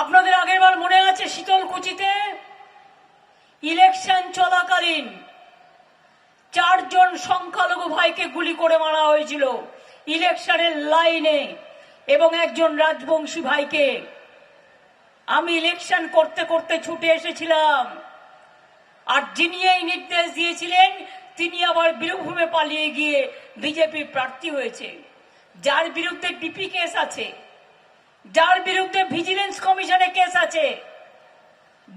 আপনাদের আগের বার মনে আছে শীতলকুচিতে? ইলেকশন চলাকালীন চারজন সংখ্যালঘু ভাইকে গুলি করে মারা হয়েছিল ইলেকশনের লাইনে এবং একজন রাজবংশী ভাইকে। আমি ইলেকশন করতে করতে ছুটে এসেছিলাম আর যিনি এই নির্দেশ দিয়েছিলেন, তিনি আবার বীরভূমে পালিয়ে গিয়ে বিজেপি প্রার্থী হয়েছে। যার বিরুদ্ধে ডিপি কেস আছে, যার বিরুদ্ধে আছে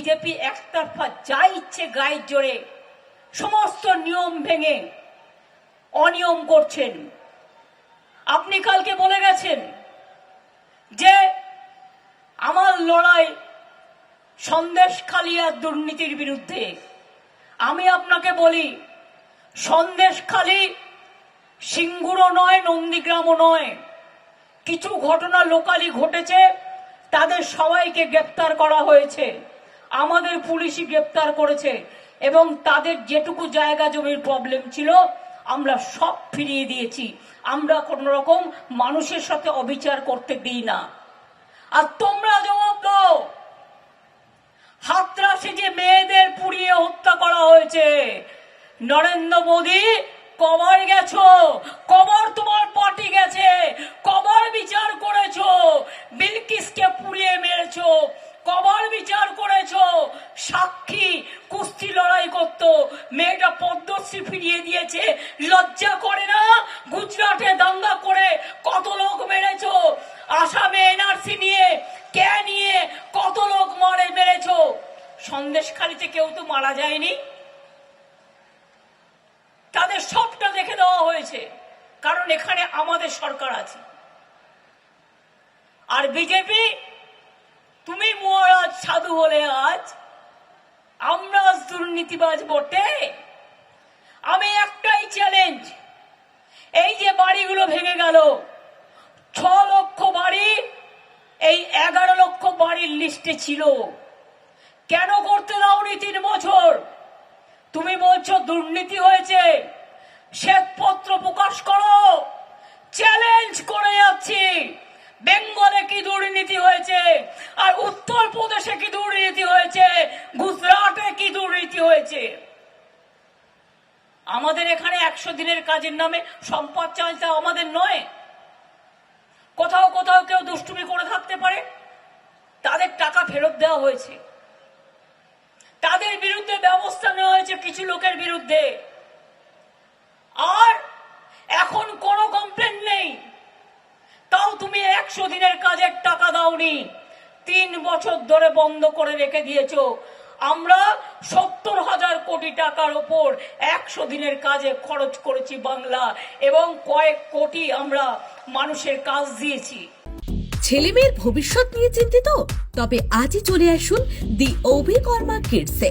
বিজেপি একতরফা যা ইচ্ছে গায়ের জোরে, সমস্ত নিয়ম ভেঙে অনিয়ম করছেন। আপনি কালকে বলে গেছেন যে আমার লড়াই সন্দেশ আর দুর্নীতির বিরুদ্ধে। আমি আপনাকে বলি সন্দেশ খালি সিঙ্গুরও নয়, নন্দীগ্রামও নয়। কিছু ঘটনা লোকালি ঘটেছে, তাদের সবাইকে গ্রেপ্তার করা হয়েছে। আমাদের পুলিশই গ্রেপ্তার করেছে এবং তাদের যেটুকু জায়গা জমির প্রবলেম ছিল, আমরা সব ফিরিয়ে দিয়েছি। আমরা কোন রকম মানুষের সাথে অবিচার করতে দিই না। আর তোমরা জবাব দাও, হাতরাসে যে মেয়েদের পুড়িয়ে হত্যা করা হয়েছে, নরেন্দ্র মোদী, কবার গেছো, কবর তোমার পার্টি গেছে, কবর বিচার করেছ, বিলকিসকে পুড়িয়ে মেরেছো, কবার বিচার করেছ সাক্ষী কুস্তি লড়াই করত মেয়েটা পদ্মশ্রী ফিরিয়ে দিয়েছে। লজ্জা করে না? গুজরাটে দাঙ্গা করে কত লোক মেরেছ? আসামে এনআরসি নিয়ে, কে নিয়ে কত লোক মারে মেরেছো? সন্দেশখালিতে কেউ তো মারা যায়নি। তাদের সবটা দেখে দেওয়া হয়েছে। কারণ এখানে আমাদের সরকার আছে। আর বিজেপি, তুমি মহারাজ সাধু বলে আজ আমরা দুর্নীতিবাজ বটে। আমি একটাই চ্যালেঞ্জ এই যে বাড়িগুলো ভেঙে গেল, ছ লক্ষ বাড়ি, এই এগারো লক্ষ বাড়ির লিস্টে ছিল। কেন করতে দাওনি তিন বছর? তুমি বলছো দুর্নীতি হয়েছে। শ্বেতপত্র প্রকাশ করো। চ্যালেঞ্জ করে যাচ্ছি। বেঙ্গলে কি দুর্নীতি হয়েছে? আর উত্তর প্রদেশে কি দুর্নীতি হয়েছে? গুজরাটে কি দুর্নীতি হয়েছে? আমাদের এখানে একশো দিনের কাজের নামে সম্পদ চাইতে আমাদের নয়। কোথাও কোথাও কেউ দুষ্টুমি করে থাকতে পারে। তাদের টাকা ফেরত দেওয়া হয়েছে। তাদের বিরুদ্ধে ব্যবস্থা নেওয়া হয়েছে কিছু লোকের বিরুদ্ধে। আর এখন কোনো কমপ্লেন নেই। তাও তুমি একশো দিনের কাজের টাকা দাওনি। তিন বছর ধরে বন্ধ করে রেখে দিয়েছ। আমরা সত্তর হাজার কোটি টাকার ওপর একশো দিনের কাজে খরচ করেছি বাংলা এবং কয়েক কোটি আমরা মানুষের কাজ দিয়েছি। ছেলে মেয়ের ভবিষ্যৎ নিয়ে চিন্তিত? তবে আজই চলে আসুন দি অভিকর্মা কিডসে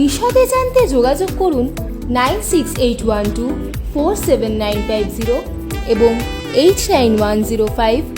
বিশদে জানতে যোগাযোগ করুন nine six eight one two four seven nine five zero এবং eight nine one zero five